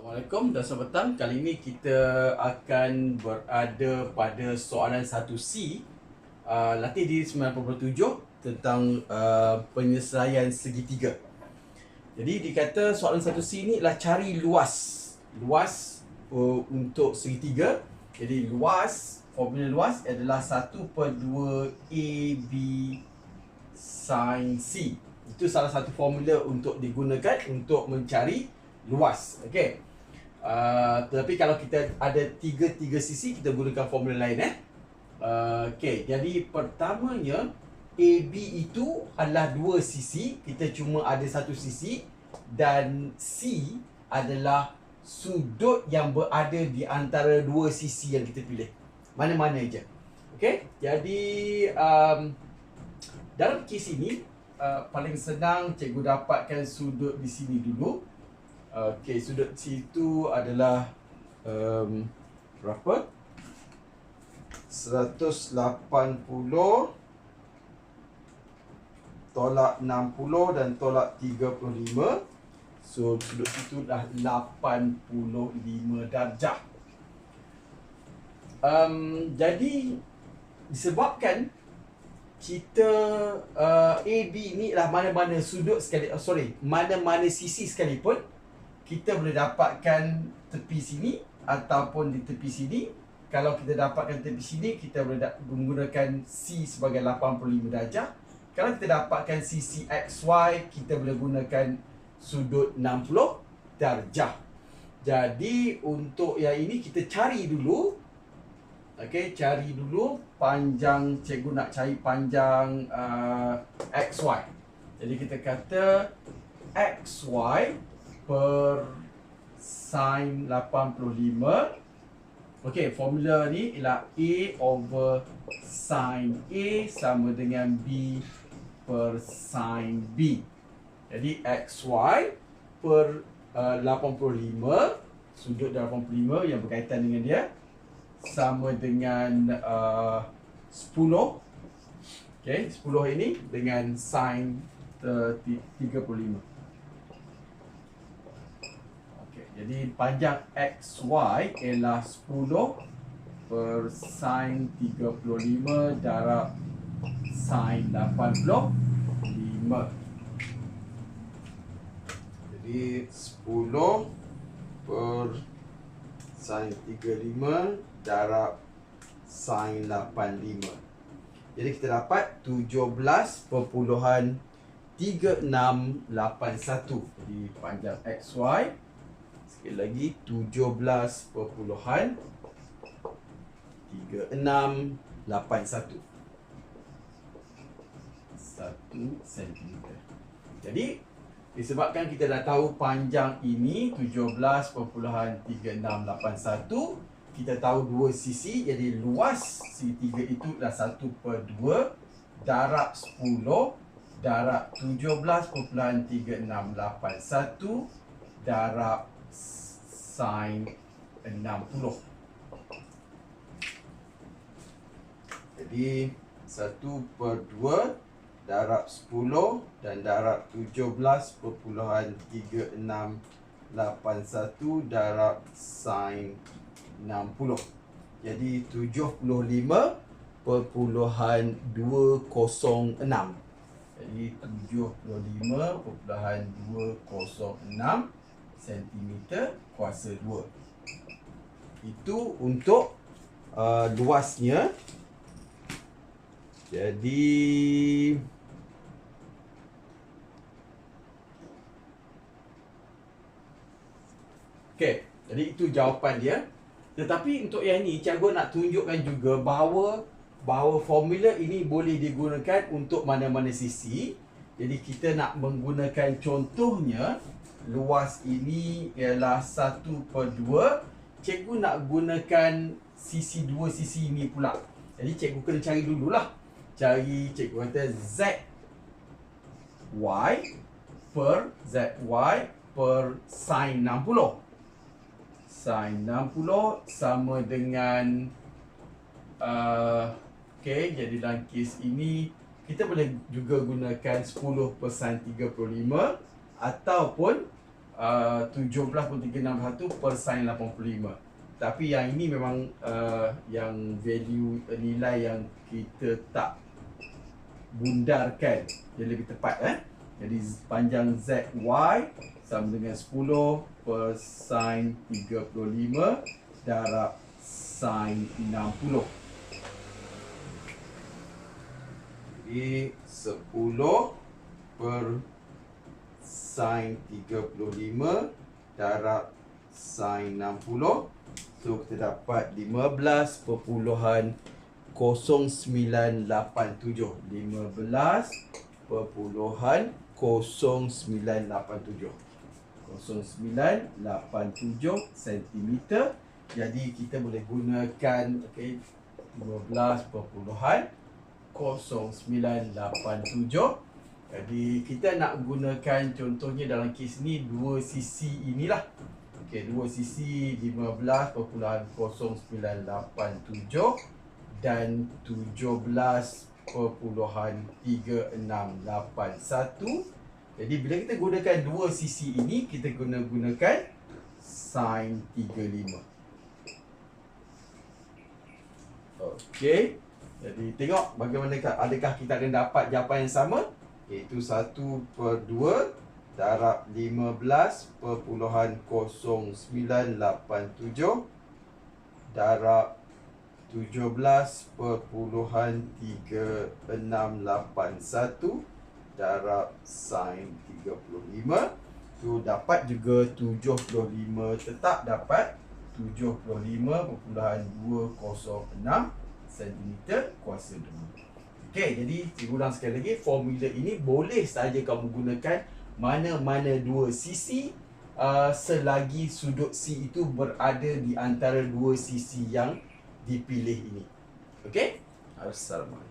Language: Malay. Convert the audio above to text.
Assalamualaikum dan selamat petang. Kali ini kita akan berada pada soalan 1C uh, latih diri 97 tentang uh, penyelesaian segitiga. Jadi dikata soalan 1C ni adalah cari luas. Luas uh, untuk segitiga. Jadi luas, formula luas adalah 1 per 2 AB sin C. Itu salah satu formula untuk digunakan untuk mencari luas. Okey. Uh, tetapi kalau kita ada tiga-tiga sisi kita gunakan formula lain eh. Uh, Okey, jadi pertamanya AB itu adalah dua sisi, kita cuma ada satu sisi dan C adalah sudut yang berada di antara dua sisi yang kita pilih. Mana-mana aja. Okey, jadi um, dalam kes ini uh, paling senang cikgu dapatkan sudut di sini dulu. Okey, sudut situ adalah um, berapa? 180 tolak 60 dan tolak 35. So sudut situ dah 85 darjah. Um, jadi disebabkan kita uh, AB ni lah mana-mana sudut sekali oh, sorry mana-mana sisi sekalipun kita boleh dapatkan tepi sini ataupun di tepi sini. Kalau kita dapatkan tepi sini kita boleh menggunakan C sebagai 85 darjah. Kalau kita dapatkan sisi XY kita boleh gunakan sudut 60 darjah. Jadi untuk yang ini kita cari dulu. Okey, cari dulu panjang cikgu nak cari panjang uh, XY. Jadi kita kata XY per sin 85 Okey, formula ni ialah A over sin A sama dengan B per sin B. Jadi XY per uh, 85 sudut 85 yang berkaitan dengan dia sama dengan uh, 10 Okey, 10 ini dengan sin uh, 35 Jadi panjang XY ialah 10 per sin 35 darab sin 85. Jadi 10 per sin 35 darab sin 85. Jadi kita dapat 17.3681. Jadi panjang XY Sekali lagi 17 perpuluhan. 3681 1 cm Jadi disebabkan kita dah tahu panjang ini 17.3681 kita tahu dua sisi jadi luas segitiga itu adalah 1 per 2 darab 10 darab 17.3681 darab sin 60 jadi 1 per 2 darab 10 dan darab 17.3681 darab sin 60 jadi 75 perpuluhan 206 jadi 75 perpuluhan 206 cm kuasa 2 itu untuk uh, luasnya jadi Okey, jadi itu jawapan dia. Tetapi untuk yang ini cikgu nak tunjukkan juga bahawa bahawa formula ini boleh digunakan untuk mana-mana sisi. Jadi kita nak menggunakan contohnya luas ini ialah 1 per 2 cikgu nak gunakan sisi dua sisi ini pula. Jadi cikgu kena cari dululah. Cari cikgu kata z y per z y per sin 60 sin 60 sama dengan uh, okay, jadi dalam kes ini kita boleh juga gunakan 10 per sin 35 ataupun uh, 17.361 per sin 85. Tapi yang ini memang uh, yang value uh, nilai yang kita tak bundarkan yang lebih tepat eh. Jadi panjang ZY sama dengan 10 per sin 35 darab sin 60. Jadi 10 per sin 35 darab sin 60. So kita dapat 15 perpuluhan 0987 15 perpuluhan 0987 0987 cm jadi kita boleh gunakan okey 15 perpuluhan 0987 jadi kita nak gunakan contohnya dalam kes ni dua sisi inilah. Okey dua sisi 15.0987 dan 17.3681 jadi bila kita gunakan dua sisi ini kita guna gunakan sin 35 okey. Jadi tengok bagaimana adakah kita akan dapat jawapan yang sama iaitu 1 per 2 darab 15.0987 darab 17.3681 darab sin 35 So dapat juga 75 tetap dapat 75.206 cm kuasa 2 Okey, jadi cikgu ulang sekali lagi Formula ini boleh saja kamu gunakan Mana-mana dua sisi uh, Selagi sudut C itu berada di antara dua sisi yang dipilih ini. Okey? Assalamualaikum.